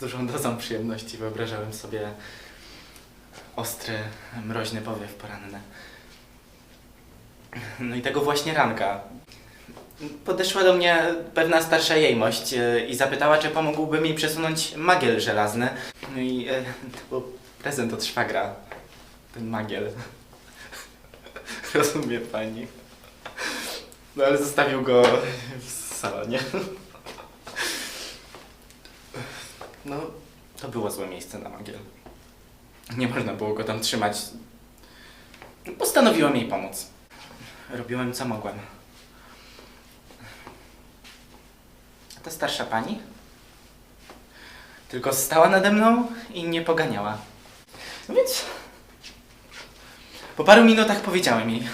dużą dozą przyjemności wyobrażałem sobie ostry, mroźny powiew poranny. No i tego właśnie ranka. Podeszła do mnie pewna starsza jejmość e, i zapytała, czy pomógłby mi przesunąć magiel żelazny. No i e, to był prezent od szwagra. Ten magiel. Rozumie pani. No ale zostawił go w salonie. No, to było złe miejsce na magiel. Nie można było go tam trzymać. Postanowiłem jej pomóc. Robiłem co mogłem. Ta starsza pani? Tylko stała nade mną i nie poganiała. No więc. Po paru minutach powiedziałem jej.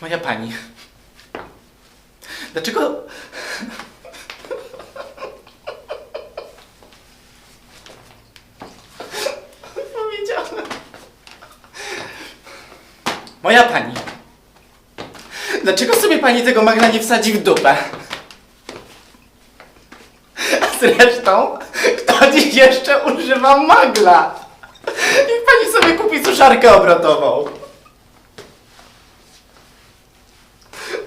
Moja pani. Dlaczego. Powiedziałem. Moja pani. Dlaczego sobie pani tego magna nie wsadzi w dupę? A zresztą, kto dziś jeszcze używa magla? Niech pani sobie kupi suszarkę obrotową.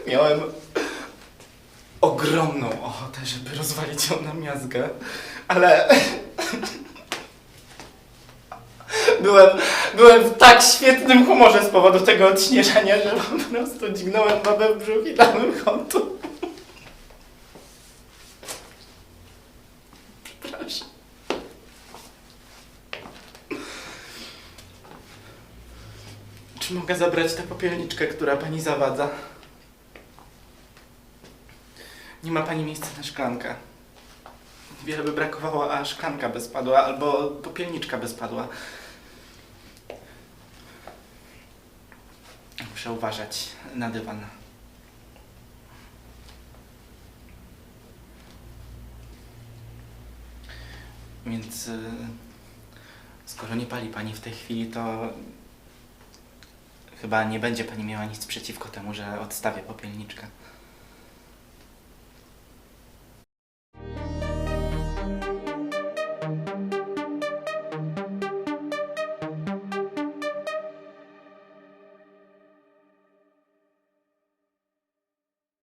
Miałem ogromną ochotę, żeby rozwalić ją na miazgę, ale byłem, byłem w tak świetnym humorze z powodu tego odśnieżania, że po prostu dźgnąłem babę w brzuch i dałem kątu. Przepraszam. Czy mogę zabrać tę popielniczkę, która pani zawadza? Nie ma pani miejsca na szklankę. Wiele by brakowało, a szklanka by spadła, albo popielniczka by spadła. Muszę uważać na dywan. Więc y, skoro nie pali pani w tej chwili, to chyba nie będzie pani miała nic przeciwko temu, że odstawię popielniczkę.